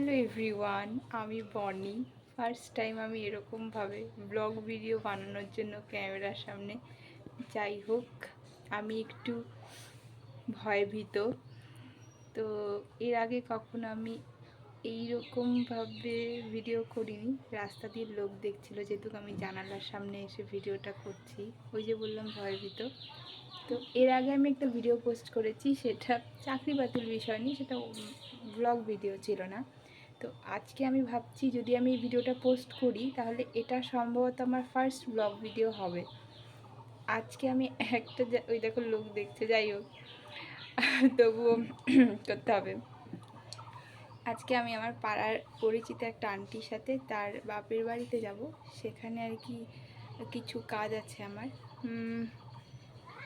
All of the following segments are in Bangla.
হ্যালো এভরিওয়ান আমি বনি। ফার্স্ট টাইম আমি এরকমভাবে ব্লগ ভিডিও বানানোর জন্য ক্যামেরার সামনে। যাই হোক, আমি একটু ভয়ভীত। তো এর আগে কখনো আমি এইরকমভাবে ভিডিও করিনি। রাস্তা দিয়ে লোক দেখছিল, যেহেতু আমি জানালার সামনে এসে ভিডিওটা করছি। ওই যে বললাম, ভয়ভীত। তো এর আগে আমি একটা ভিডিও পোস্ট করেছি, সেটা চাকরি বাতিল বিষয় নিয়ে, সেটা ব্লগ ভিডিও ছিল না। তো আজকে আমি ভাবছি যদি আমি ভিডিওটা পোস্ট করি, তাহলে এটা সম্ভবত আমার ফার্স্ট ব্লগ ভিডিও হবে। আজকে আমি একটা ওই দেখো লোক দেখছে, যাই হোক। তবুও করতে হবে। আজকে আমি আমার পাড়ার পরিচিত একটা আন্টির সাথে তার বাপের বাড়িতে যাব। সেখানে আর কি কিছু কাজ আছে আমার।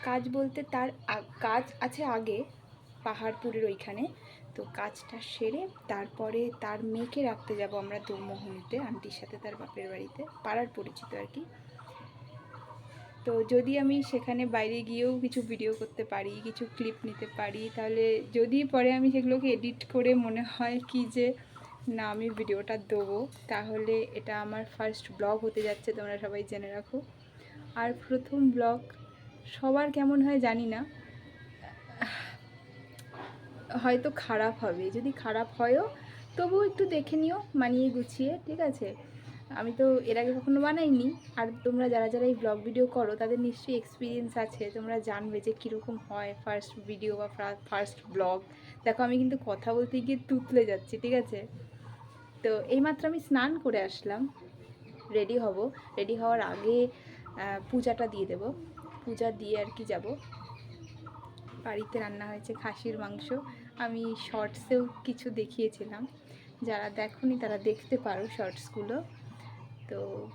কাজ বলতে তার কাজ আছে আগে, পাহাড়পুরের ওইখানে। তো কাজটা সেরে তারপরে তার মেয়েকে রাখতে যাব আমরা দোমোহনিতে, আন্টির সাথে তার বাপের বাড়িতে, পাড়ার পরিচিত আর কি। তো যদি আমি সেখানে বাইরে গিয়েও কিছু ভিডিও করতে পারি, কিছু ক্লিপ নিতে পারি, তাহলে যদি পরে আমি সেগুলোকে এডিট করে মনে হয় কি যে, না, আমি ভিডিওটা দেবো, তাহলে এটা আমার ফার্স্ট ব্লগ হতে যাচ্ছে, তোমরা সবাই জেনে রাখো। আর প্রথম ব্লগ সবার কেমন হয় জানি না। হয়তো খারাপ হবে। যদি খারাপ হয়ও, তবুও একটু দেখে নিও, মানিয়ে গুছিয়ে, ঠিক আছে? আমি তো এর আগে কখনো বানাইনি। আর তোমরা যারা যারা এই ব্লগ ভিডিও করো, তাদের নিশ্চয়ই এক্সপিরিয়েন্স আছে। তোমরা জানবে যে কীরকম হয় ফার্স্ট ভিডিও বা ফার্স্ট ব্লগ দেখো, আমি কিন্তু কথা বলতে গিয়ে তুতলে যাচ্ছি, ঠিক আছে? তো এইমাত্র আমি স্নান করে আসলাম। রেডি হব। রেডি হওয়ার আগে পূজাটা দিয়ে দেব। পূজা দিয়ে আর কি যাব। বাড়িতে রান্না হয়েছে খাসির মাংস। আমি শর্টসেও কিছু দেখিয়েছিলাম। যারা দেখোনি তারা দেখতে পারো শর্টসগুলো তো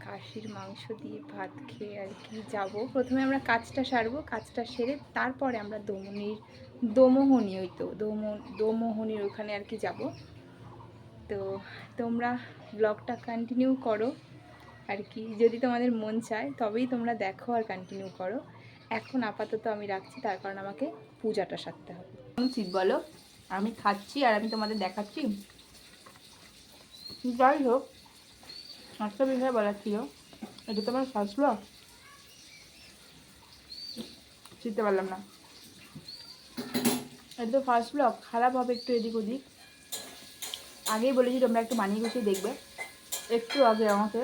খাসির মাংস দিয়ে ভাত খেয়ে আর কি যাব। প্রথমে আমরা কাজটা সারবো, কাজটা সেরে তারপরে আমরা দমনির, দোমোহনি ওই তো, দোম, দোমোহনির ওখানে আর কি যাব। তো তোমরা ব্লগটা কন্টিনিউ করো আর কি। যদি তোমাদের মন চায়, তবেই তোমরা দেখো আর কন্টিনিউ করো। এখন আপাতত আমি রাখছি, তার কারণ আমাকে পূজাটা সারতে হবে। উচিত বলো। আমি খাচ্ছি আর আমি তোমাদের দেখাচ্ছি। যাই হোক একটা বিষয় বলার ছিল। এটা তোমার ব্লগ চিনতে পারলাম না। এটা তো ফার্স্ট ব্লগ খারাপ হবে একটু এদিক ওদিক। আগেই বলেছি তোমরা একটু মানিয়ে গুছিয়ে দেখবে। একটু আগে আমাকে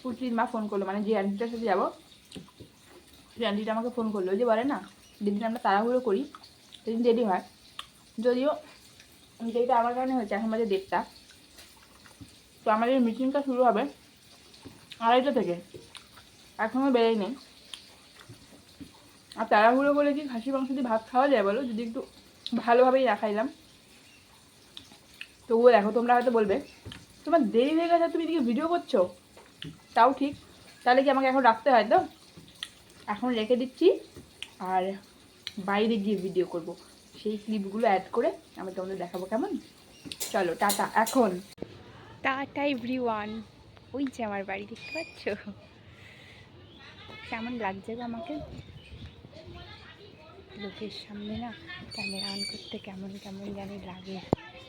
পুটলির মা ফোন করল মানে যে আন্টিটার সাথে যাব, সেই আন্টিটা আমাকে ফোন করল। যে বলে না যেদিন আমরা তাড়াহুড়ো করি, সেদিন দেরি হয়। যদিও দেরিটা আমার কারণে হয়েছে, এখন বাজে দেড়টা। তো আমাদের মিটিংটা শুরু হবে আড়াইটা থেকে। এখনও বেরোই নেই। আর তাড়াহুড়ো করে কি খাসি মাংস দিয়ে ভাত খাওয়া যায় বলো? যদি একটু ভালোভাবেই রাখাইলাম তবুও দেখো, তোমরা হয়তো বলবে, তোমার দেরি হয়ে গেছে, তুমি এদিকে ভিডিও করছ? তাও ঠিক। তাহলে কি আমাকে এখন রাখতে হয় তো? এখন রেখে দিচ্ছি। আর বাইরে গিয়ে ভিডিও করব। সেই ক্লিপগুলো অ্যাড করে আমি তোমাদের দেখাবো কেমন? চলো, টাটা, এখন। টাটা এভরি ওয়ান ওই যে আমার বাড়ি, দেখতে পাচ্ছ? কেমন লাগছে গো আমাকে? লোকের সামনে না ক্যামেরা অন করতে কেমন কেমন জানি লাগে।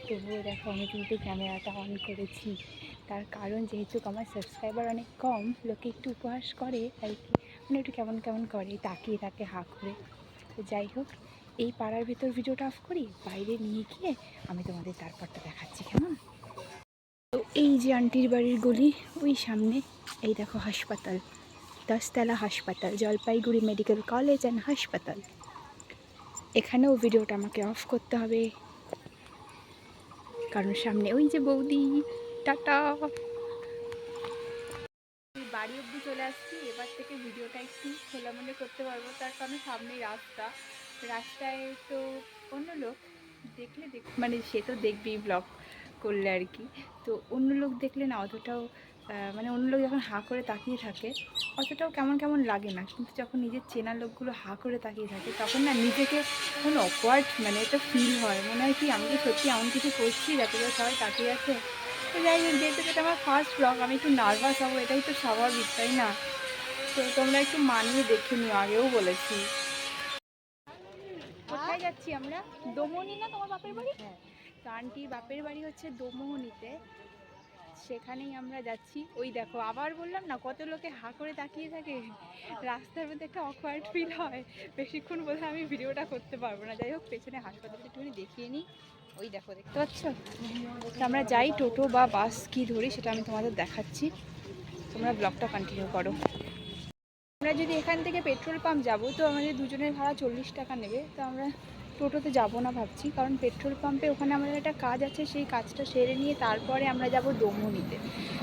তবুও দেখো, আমি কিন্তু ক্যামেরাটা অন করেছি। তার কারণ যেহেতু আমার সাবস্ক্রাইবার অনেক কম, লোকে একটু উপহাস করে আর কি? মানে একটু কেমন কেমন করে, তাকিয়ে তাকে হা করে। তো যাই হোক, এই পাড়ার ভিতর ভিডিওটা অফ করি, বাইরে নিয়ে গিয়ে আমি তোমাদের তারপরটা দেখাচ্ছি, কেমন? তো এই যে আন্টির বাড়ির গলি, ওই সামনে, এই দেখো হাসপাতাল, দশতলা হাসপাতাল, জলপাইগুড়ি মেডিকেল কলেজ অ্যান্ড হাসপাতাল। এখানেও ভিডিওটা আমাকে অফ করতে হবে। কারণ সামনে ওই যে বৌদি, টাটা! বাড়ি অব্দি চলে আসছি। এবার থেকে ভিডিওটা একটু খোলামেলে করতে পারব। তার কারণ সামনেই রাস্তা। রাস্তায় তো অন্য লোক। দেখলে দেখ মানে সে তো দেখবেই ব্লগ করলে আর কি। তো অন্য লোক দেখলে না অতটাও মানে অন্য লোক যখন হাঁ করে তাকিয়ে থাকে, অতটাও কেমন কেমন লাগে না। কিন্তু যখন নিজের চেনা লোকগুলো হাঁ করে তাকিয়ে থাকে, তখন না নিজেকে কোনো অকওয়ার্ড মানে একটা ফিল হয়। মনে হয় কি আমি সত্যি এমন কিছু করছি যাতে সবাই তাকিয়ে আছে? তো যাই হোক, যেহেতু এটা আমার ফার্স্ট ব্লগ আমি একটু নার্ভাস হব, এটাই তো স্বাভাবিক, তাই না? তো তোমরা একটু মানিয়ে দেখে নিও, আগেও বলেছি। কোথায় যাচ্ছি আমরা? দমনি না তোমার বাপের বাড়ি? তো আন্টির বাপের বাড়ি হচ্ছে দোমোহনিতে। সেখানেই আমরা যাচ্ছি। ওই দেখো, আবার বললাম না, কত লোকে হা করে তাকিয়ে থাকে। রাস্তার মধ্যে একটা অকওয়ার্ড ফিল হয়। বেশিক্ষণ বোধহয় আমি ভিডিওটা করতে পারব না। যাই হোক, পেছনে হাসপাতালটা একটুখানি দেখিয়ে নিই। ওই দেখো, দেখতে পাচ্ছ? আমরা যাই টোটো বা বাস কি ধরি সেটা আমি তোমাদের দেখাচ্ছি। তোমরা ব্লগটা কন্টিনিউ করো। আমরা যদি এখান থেকে পেট্রোল পাম্প যাব, তো আমাদের দুজনের ভাড়া চল্লিশ টাকা নেবে। তো আমরা টোটোতে যাব না ভাবছি, কারণ পেট্রোল পাম্পে ওখানে আমাদের একটা কাজ আছে, সেই কাজটা সেরে নিয়ে তারপরে আমরা যাব দমুনিতে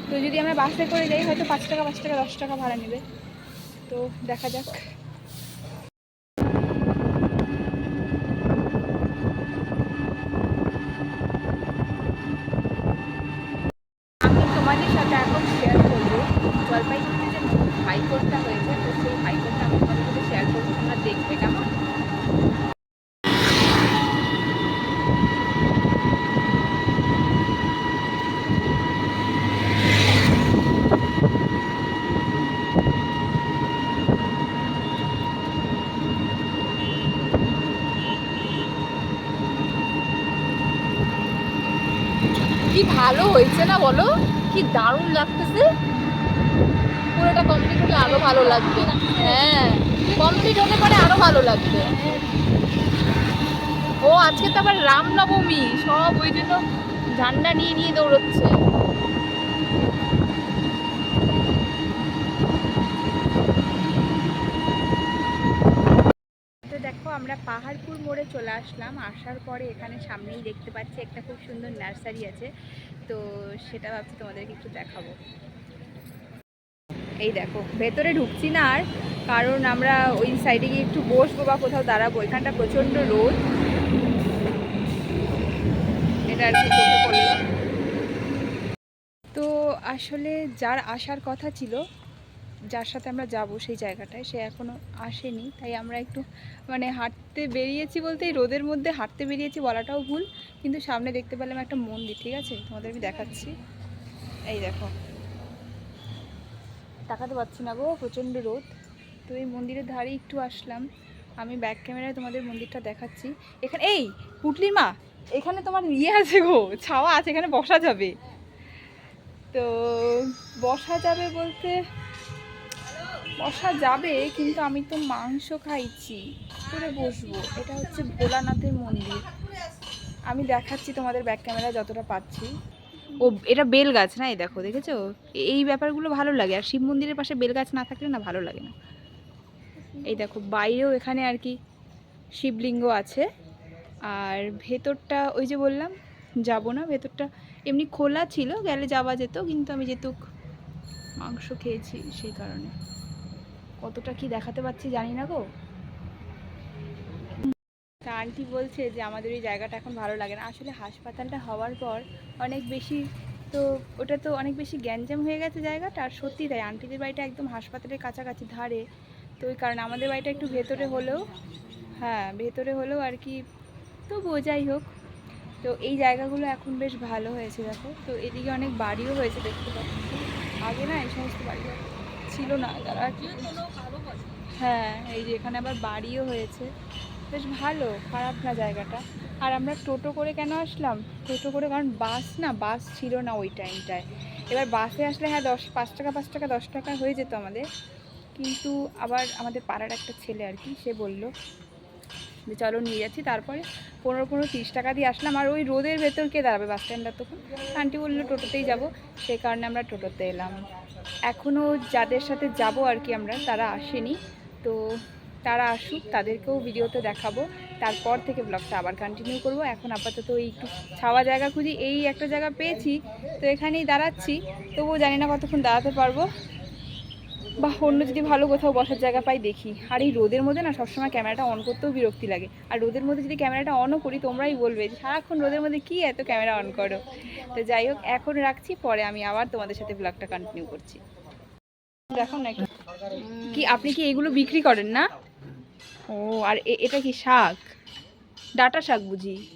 তো যদি আমরা বাসে করে যাই, হয়তো পাঁচ টাকা পাঁচ টাকা, দশ টাকা ভাড়া নেবে। তো দেখা যাক। তোমাদের সাথে এখন শেয়ার করব, জলপাইগুড়িতে যে হাইকোর্টটা হয়েছে, তো সেই হাইকোর্টটা আমি তোমাদের সাথে শেয়ার করব, তোমরা দেখবে, কেমন কি ভালো হয়েছে না বলো? কি দারুণ লাগতেছে। পুরোটা কমপ্লিট হলে আরও ভালো লাগবে। হ্যাঁ কমপ্লিট হলে পরে আরও ভালো লাগবে। ও, আজকে তো আবার রামনবমী। সব ওই জন্য ঝান্ডা নিয়ে নিয়ে দৌড়চ্ছে তো দেখো আমরা পাহাড়পুর মোড়ে চলে আসলাম। আসার পরে এখানে সামনেই দেখতে পাচ্ছি একটা খুব সুন্দর নার্সারি আছে। তো সেটা ভাবছি তোমাদেরকে একটু দেখাবো। এই দেখো, ভেতরে ঢুকছি না আর, কারণ আমরা ওই সাইডে গিয়ে একটু বসবো বা কোথাও দাঁড়াবো। এখানটা প্রচণ্ড রোদ। এটা আর কি তো আসলে যার আসার কথা ছিল যার সাথে আমরা যাব সেই জায়গাটায়, সে এখনও আসেনি। তাই আমরা একটু মানে হাঁটতে বেরিয়েছি বলতে এই রোদের মধ্যে হাঁটতে বেরিয়েছি বলাটাও ভুল, কিন্তু সামনে দেখতে পেলাম একটা মন্দির, ঠিক আছে? তোমাদের আমি দেখাচ্ছি। এই দেখো। তাকাতে পারছি না গো, প্রচণ্ড রোদ। তো এই মন্দিরের ধারে একটু আসলাম। আমি ব্যাক ক্যামেরায় তোমাদের মন্দিরটা দেখাচ্ছি। এখানে এই, পুটলির মা! এখানে তোমার ইয়ে আছে গো, ছাওয়া আছে, এখানে বসা যাবে। তো বসা যাবে বলতে বসা যাবে, কিন্তু আমি তো মাংস খাইছি। করে বসবো। এটা হচ্ছে ভোলানাথের মন্দির। আমি দেখাচ্ছি তোমাদের ব্যাক ক্যামেরা যতটা পাচ্ছি। ও, এটা বেল গাছ না এই দেখো, দেখেছ? এই ব্যাপারগুলো ভালো লাগে। আর শিব মন্দিরের পাশে বেল গাছ না থাকলে না ভালো লাগে না। এই দেখো, বাইরেও এখানে আর কি শিবলিঙ্গ আছে। আর ভেতরটা, ওই যে বললাম, যাব না, ভেতরটা এমনি খোলা ছিল, গেলে যাওয়া যেত, কিন্তু আমি যেতুক মাংস খেয়েছি সেই কারণে। কতটা কি দেখাতে পাচ্ছি জানি না গো। তা আন্টি বলছে যে আমাদের এই জায়গাটা এখন ভালো লাগে না। আসলে হাসপাতালটা হওয়ার পর অনেক বেশি তো ওটা তো অনেক বেশি গ্যাঞ্জাম হয়ে গেছে জায়গাটা। আর সত্যি তাই, আন্টিদের বাড়িটা একদম হাসপাতালের কাছাকাছি ধারে। তো ওই কারণে আমাদের বাড়িটা একটু ভেতরে হলেও হ্যাঁ ভেতরে হলেও আর কি তো বোঝাই হোক। তো এই জায়গাগুলো এখন বেশ ভালো হয়েছে দেখো। তো এদিকে অনেক বাড়িও হয়েছে দেখতে পাচ্ছি। আগে না এই সমস্ত বাড়ি ছিল না তারা হ্যাঁ এই যে এখানে আবার বাড়িও হয়েছে। বেশ ভালো, খারাপ না জায়গাটা। আর আমরা টোটো করে কেন আসলাম? টোটো করে, কারণ বাস না, বাস ছিল না ওই টাইমটায়। এবার বাসে আসলে হ্যাঁ দশ, পাঁচ টাকা পাঁচ টাকা, দশ টাকা হয়ে যেত আমাদের। কিন্তু আবার আমাদের পাড়ার একটা ছেলে আর কি, সে বলল যে চলো নিয়ে যাচ্ছি। তারপরে পনেরো পনেরো, তিরিশ টাকা দিয়ে আসলাম। আর ওই রোদের ভেতর কে দাঁড়াবে বাস স্ট্যান্ডটা তখন? আন্টি বলল, টোটোতেই যাব। সেই কারণে আমরা টোটোতে এলাম। এখনও যাদের সাথে যাব আর কি আমরা, তারা আসেনি। তো তারা আসুক, তাদেরকেও ভিডিওতে দেখাবো। তারপর থেকে ব্লগটা আবার কন্টিনিউ করব। এখন আপাতত এই একটু ছাওয়া জায়গা খুঁজি। এই একটা জায়গা পেয়েছি, তো এখানেই দাঁড়াচ্ছি। তবুও জানি না কতক্ষণ দাঁড়াতে পারব। বা অন্য যদি ভালো কোথাও বসার জায়গা পাই দেখি। আর এই রোদের মধ্যে না সবসময় ক্যামেরাটা অন করতেও বিরক্তি লাগে। আর রোদের মধ্যে যদি ক্যামেরাটা অনও করি তোমরাই বলবে যে সারাক্ষণ রোদের মধ্যে কী এত ক্যামেরা অন করো? তো যাই হোক এখন রাখছি পরে আমি আবার তোমাদের সাথে ব্লগটা কন্টিনিউ করছি। দেখো না কি আপনি কি এগুলো বিক্রি করেন না? ও আর এ- এটা কি শাক? ডাটা শাক বুঝি।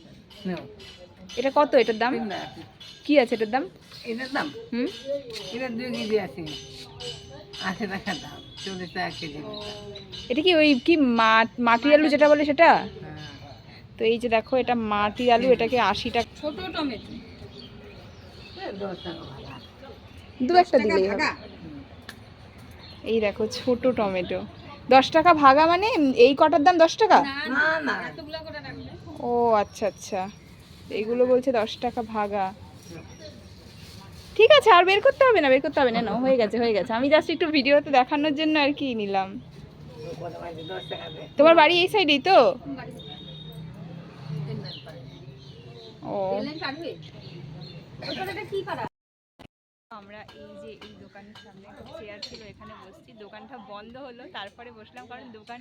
এটা কত এটার দাম? কি আছে এটার দাম? এটার দাম? হুম? এটা দুই কেজি আছে। আশি টাকা দাম চল্লিশ টাকা কেজি এটা কি ওই কি মাটি আলু যেটা বলে সেটা? হ্যাঁ। তো এই যে দেখো এটা মাটি আলু এটাকে আশি টাকা ছোট টমেটো। দু একটা দিলেই হবে এই দেখো ছোট টমেটো। দশ টাকা ভাগা মানে এই কটার দাম দশ টাকা? না না ও আচ্ছা আচ্ছা। এইগুলো বলছে দশ টাকা ভাগা। ঠিক আছে, আর বের করতে হবে না, বের করতে হবে না না, হয়ে গেছে হয়ে গেছে। আমি জাস্ট একটু ভিডিওতে দেখানোর জন্য আর কি নিলাম। তোমার বাড়ি এই সাইডেই তো? ও। আমরা এই যে এই দোকানের সামনে একটা চেয়ার ছিল, এখানে বসছি। দোকানটা বন্ধ হলো, তারপরে বসলাম, কারণ দোকান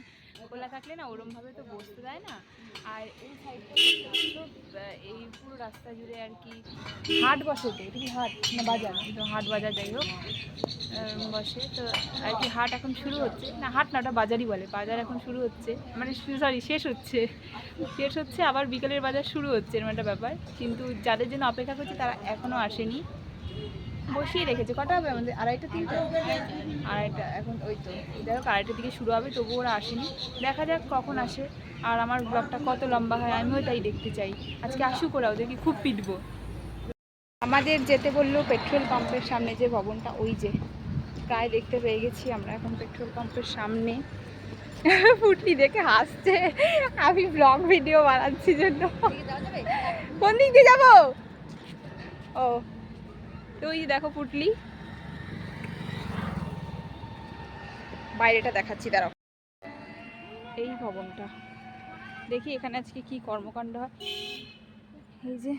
খোলা থাকলে না ওরমভাবে তো বসতে দেয় না। আর এই সাইডটা এই পুরো রাস্তা জুড়ে আর কি হাট বসে তো এটা কি হাট না বাজার? তো হাট বাজার যাই হোক বসে। তো আর কি হাট এখন শুরু হচ্ছে। না, হাট না, ওটা বাজারই বলে। বাজার এখন শুরু হচ্ছে। মানে সরি শেষ হচ্ছে। শেষ হচ্ছে, আবার বিকেলের বাজার শুরু হচ্ছে এরকম একটা ব্যাপার। কিন্তু যাদের জন্য অপেক্ষা করছে, তারা এখনও আসেনি। বসিয়ে রেখেছে। কটা হবে আমাদের? আড়াইটা, তিনটা? আড়াইটা, এখন ওই তো। হোক, আড়াইটার দিকে শুরু হবে, তবুও ওরা আসেনি। দেখা যাক কখন আসে। আর আমার ব্লগটা কত লম্বা হয়, আমিও তাই দেখতে চাই। আজকে আসুক ওরা, ওদেরকে খুব পিটবো। আমাদের যেতে বলল পেট্রোল পাম্পের সামনে যে ভবনটা, ওই যে। প্রায় দেখতে পেয়ে গেছি আমরা এখন পেট্রোল পাম্পের সামনে। ফুটলি দেখে হাসছে। আমি ব্লগ ভিডিও বানাচ্ছি জন্য। কোন দিক দিয়ে যাব? ও। তো ওই দেখো পুটলি। বাইরেটা দেখাচ্ছি, দাঁড়াও। এই ভবনটা। দেখি এখানে আজকে কি কর্মকাণ্ড হয়। এই যে,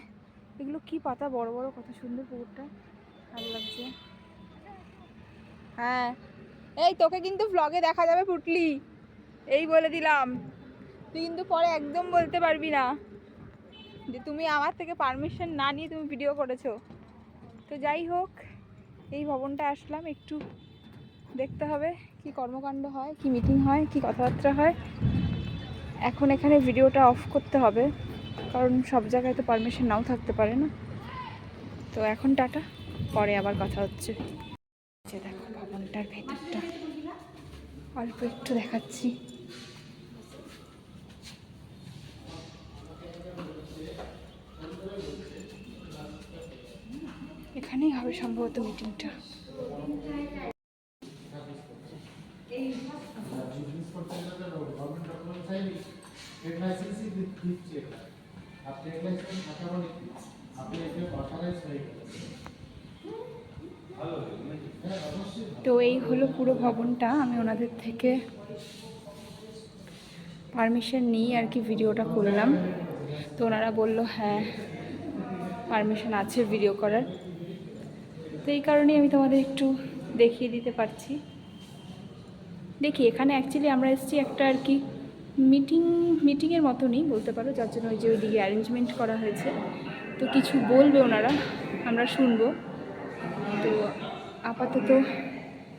এগুলো কি পাতা, বড় বড়, কত সুন্দর পুকুরটা। ভালো লাগছে। হ্যাঁ। এই তোকে কিন্তু ব্লগে দেখা যাবে পুটলি। এই বলে দিলাম। তুই কিন্তু পরে একদম বলতে পারবি না। যে তুমি আমার থেকে পারমিশন না নিয়ে তুমি ভিডিও করেছ। তো যাই হোক, এই ভবনটা আসলাম, একটু দেখতে হবে কি কর্মকাণ্ড হয়, কি মিটিং হয়, কি কথাবার্তা হয়। এখন এখানে ভিডিওটা অফ করতে হবে, কারণ সব জায়গায় তো পারমিশন নাও থাকতে পারে না। তো এখন টাটা, পরে আবার কথা হচ্ছে। দেখো ভবনটার ভেতরটা, অল্প একটু দেখাচ্ছি এখানেই হবে সম্ভবত মিটিংটা ট্রেড লাইসেন্সই দিচ্ছি এটা আর ট্রেড লাইসেন্স থাকা মানে কি আপনি এখানে অথরাইজ হয়ে হবে সম্ভবত মিটিংটা তো এই হলো পুরো ভবনটা, আমি ওনাদের থেকে পারমিশন নিয়ে আর কি ভিডিওটা করলাম। তো ওনারা বলল হ্যাঁ পারমিশন আছে ভিডিও করার। তো এই কারণেই আমি তোমাদের একটু দেখিয়ে দিতে পারছি। দেখি, এখানে অ্যাকচুয়ালি আমরা এসেছি একটা আর কি মিটিং মিটিংয়ের মতনই বলতে পারো, যার জন্য ওই যে ওইদিকে অ্যারেঞ্জমেন্ট করা হয়েছে। তো কিছু বলবে ওনারা, আমরা শুনব। তো আপাতত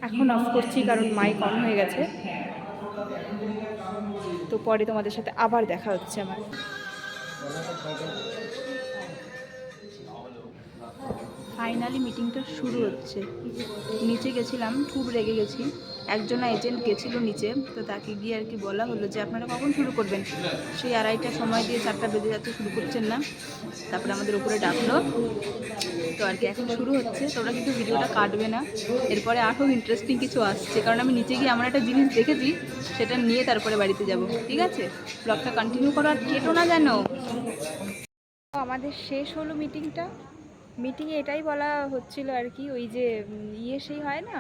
এখন অফ করছি, কারণ মাইক অন হয়ে গেছে। তো পরে তোমাদের সাথে আবার দেখা হচ্ছে আমার। ফাইনালি মিটিংটা শুরু হচ্ছে। নিচে গেছিলাম, খুব রেগে গেছি। একজন এজেন্ট গেছিল নিচে, তো তাকে গিয়ে আর কি বলা হলো যে, আপনারা কখন শুরু করবেন? সেই আড়াইটা সময় দিয়ে চারটা বেজে যাচ্ছে, শুরু করছেন না। তারপরে আমাদের উপরে ডাকলো। তো আর কি এখন শুরু হচ্ছে। তো ওরা কিন্তু ভিডিওটা কাটবে না। এরপরে আরও ইন্টারেস্টিং কিছু আসছে। কারণ আমি নিচে গিয়ে আমার একটা জিনিস দেখেছি, সেটা নিয়ে তারপরে বাড়িতে যাব। ঠিক আছে? ব্লগটা কন্টিনিউ করো আর কেটো না তো আমাদের শেষ হলো মিটিংটা মিটিংয়ে এটাই বলা হচ্ছিল আর কি, ওই যে ইয়ে সেই হয় না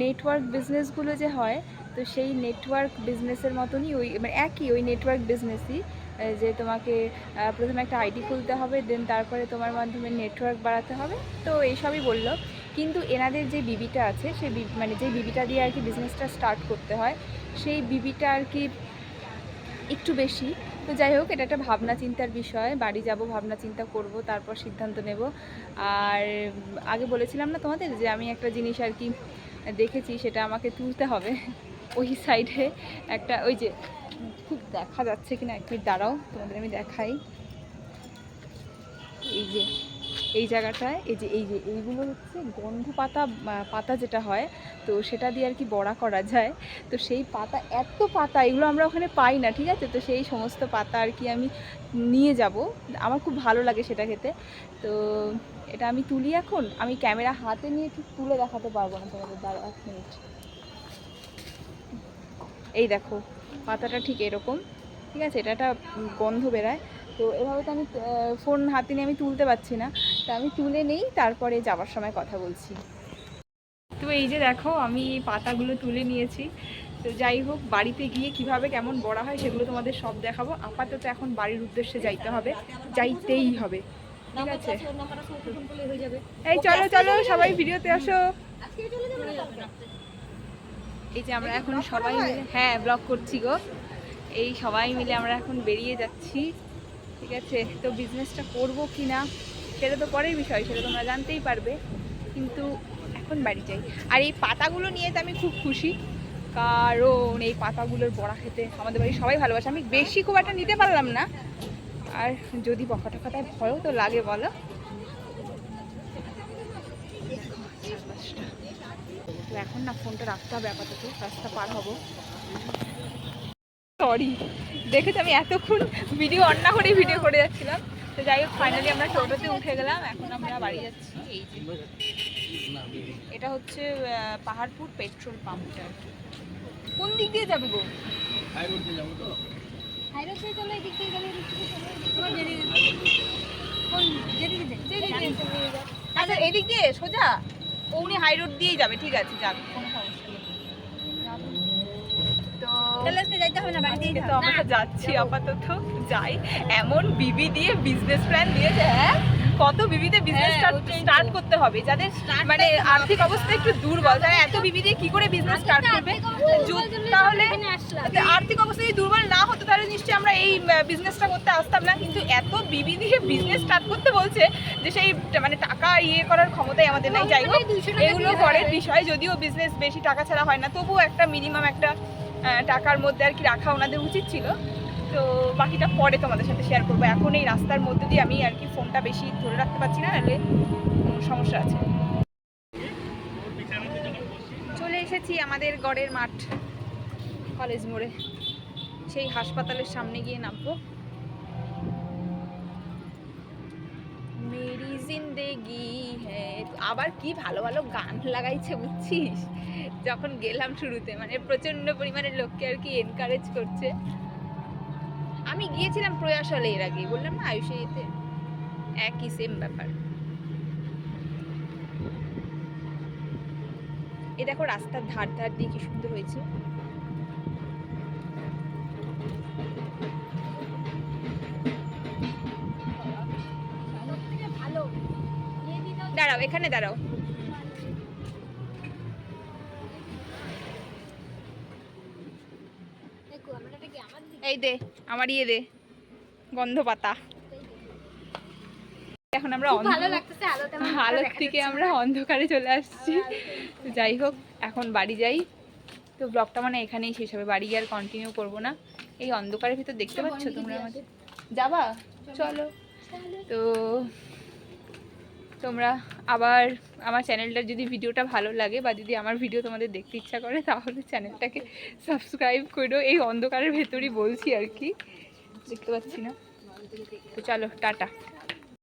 নেটওয়ার্ক বিজনেসগুলো যে হয়, তো সেই নেটওয়ার্ক বিজনেসের মতনই ওই মানে একই ওই নেটওয়ার্ক বিজনেসই যে তোমাকে প্রথমে একটা আইডি খুলতে হবে দেন তারপরে তোমার মাধ্যমে নেটওয়ার্ক বাড়াতে হবে, তো এইসবই বলল। কিন্তু এনাদের যে বিবিটা আছে, সেই মানে যে বিবিটা দিয়ে আর কি বিজনেসটা স্টার্ট করতে হয়, সেই বিবিটা আর কি একটু বেশি। তো যাই হোক, এটা একটা ভাবনা চিন্তার বিষয়। বাড়ি যাব, ভাবনা চিন্তা করব, তারপর সিদ্ধান্ত নেব। আর আগে বলেছিলাম না তোমাদের যে আমি একটা জিনিস আর কি দেখেছি, সেটা আমাকে তুলতে হবে। ওই সাইডে একটা ওই যে খুব দেখা যাচ্ছে কিনা এক মিনিট দাঁড়াও, তোমাদের আমি দেখাই। এই যে এই জায়গাটায়, এই যে এই যে, এইগুলো হচ্ছে গন্ধ পাতা পাতা যেটা হয়, তো সেটা দিয়ে আর কি বড়া করা যায়। তো সেই পাতা, এত পাতা, এগুলো আমরা ওখানে পাই না, ঠিক আছে? তো সেই সমস্ত পাতা আর কি আমি নিয়ে যাব। আমার খুব ভালো লাগে সেটা খেতে। তো এটা আমি তুলি এখন। আমি ক্যামেরা হাতে নিয়ে ঠিক তুলে দেখাতে পারব না তোমাদের দাঁড়া এক মিনিট। এই দেখো, পাতাটা ঠিক এরকম, ঠিক আছে? এটা একটা গন্ধ বেরায়। তো এভাবে তো আমি ফোন হাতে নিয়ে আমি তুলতে পারছি না। তা আমি তুলে নেই, তারপরে যাওয়ার সময় কথা বলছি। তো এই যে দেখো, আমি পাতাগুলো তুলে নিয়েছি। তো যাই হোক, বাড়িতে গিয়ে কীভাবে কেমন বড়া হয় সেগুলো তোমাদের সব দেখাবো। আপাতত এখন বাড়ির উদ্দেশ্যে যাইতে হবে, যাইতেই হবে। ঠিক আছে? এই চলো চলো, সবাই ভিডিওতে আসো। এই যে আমরা এখন সবাই হ্যাঁ ব্লগ করছি গো। এই সবাই মিলে আমরা এখন বেরিয়ে যাচ্ছি। ঠিক আছে, তো বিজনেসটা করব কি না সেটা তো পরের বিষয়, সেটা তোমরা জানতেই পারবে। কিন্তু এখন বাড়ি যাই। আর এই পাতাগুলো নিয়ে তো আমি খুব খুশি। কারণ এই পাতাগুলোর বড়া খেতে আমাদের বাড়ি সবাই ভালোবাসে। আমি বেশি খুব একটা নিতে পারলাম না। আর যদি বকা টকাটায় ভয়ও তো লাগে, বলো? তো এখন না, ফোনটা রাখতে হবে আপাতত। রাস্তা পার হব। সরি দেখেছি আমি এতক্ষণ ভিডিও অন না করেই ভিডিও করে যাচ্ছিলাম। তো যাই হোক ফাইনালি আমরা টোটোতে উঠে গেলাম। এখন আমরা বাড়ি যাচ্ছি এই যে। এটা হচ্ছে পাহাড়পুর পেট্রোল পাম্পটা। কোন দিক দিয়ে যাবে গো আচ্ছা এদিক দিয়ে সোজা? উনি হাই রোড দিয়েই যাবে ঠিক আছে যাক কোনো সমস্যা আজকে তো আমরা যাচ্ছি আপাতত যাই। এমন বিবি দিয়ে বিজনেস প্ল্যান দিয়েছে হ্যাঁ? কত বিবিতে বিজনেস স্টার্ট করতে হবে যাদের মানে আর্থিক অবস্থা একটু দুর্বল। তারা এত বিবি দিয়ে কি করে বিজনেস স্টার্ট করবে? তাহলে আর্থিক অবস্থা যদি দুর্বল না হতো তাহলে নিশ্চয়ই আমরা এই বিজনেসটা করতে আসতাম না। কিন্তু এত বিবি দিয়ে বিজনেস স্টার্ট করতে বলছে যে সেই মানে টাকা ইয়ে করার ক্ষমতাই আমাদের নাই। যাই হোক এগুলো পরের বিষয়। যদিও বিজনেস বেশি টাকা ছাড়া হয় না তবুও একটা মিনিমাম একটা টাকার মধ্যে আর কি রাখা ওনাদের উচিত ছিল। তো বাকিটা পরে তোমাদের সাথে শেয়ার করব। এখন এই রাস্তার মধ্যে দিয়ে আমি আর কি ফোনটা বেশি ধরে রাখতে পারছি না নাহলে সমস্যা আছে। চলে এসেছি আমাদের গড়ের মাঠ কলেজ মোড়ে। সেই হাসপাতালের সামনে গিয়ে নামবো। মেরি হ্যাঁ আবার কি ভালো ভালো গান লাগাইছে, বুঝছিস? যখন গেলাম শুরুতে মানে প্রচণ্ড পরিমাণে লোককে আর কি এনকারেজ করছে। আমি গিয়েছিলাম প্রয়াস হলে এর আগে বললাম, না, আয়ুষে এতে একই সেম ব্যাপার। এ দেখো রাস্তার ধার ধার দিয়ে কি সুন্দর হয়েছে। দাঁড়াও, এখানে দাঁড়াও। এই দে আমার ইয়ে দে গন্ধ পাতা এখন আমরা আলোর থেকে আমরা অন্ধকারে চলে আসছি। যাই হোক এখন বাড়ি যাই। তো ব্লগটা মানে এখানেই শেষ হবে বাড়ি গিয়ে আর কন্টিনিউ করব না। এই অন্ধকারের ভিতর দেখতে পাচ্ছ তোমরা আমাদের? যাবা? চলো। তো তোমরা আবার আমার চ্যানেলটার যদি ভিডিওটা ভালো লাগে বা যদি আমার ভিডিও তোমাদের দেখতে ইচ্ছা করে, তাহলে চ্যানেলটাকে সাবস্ক্রাইব করো। এই অন্ধকারের ভেতরই বলছি আর কি। দেখতে পাচ্ছি না। তো চলো, টাটা।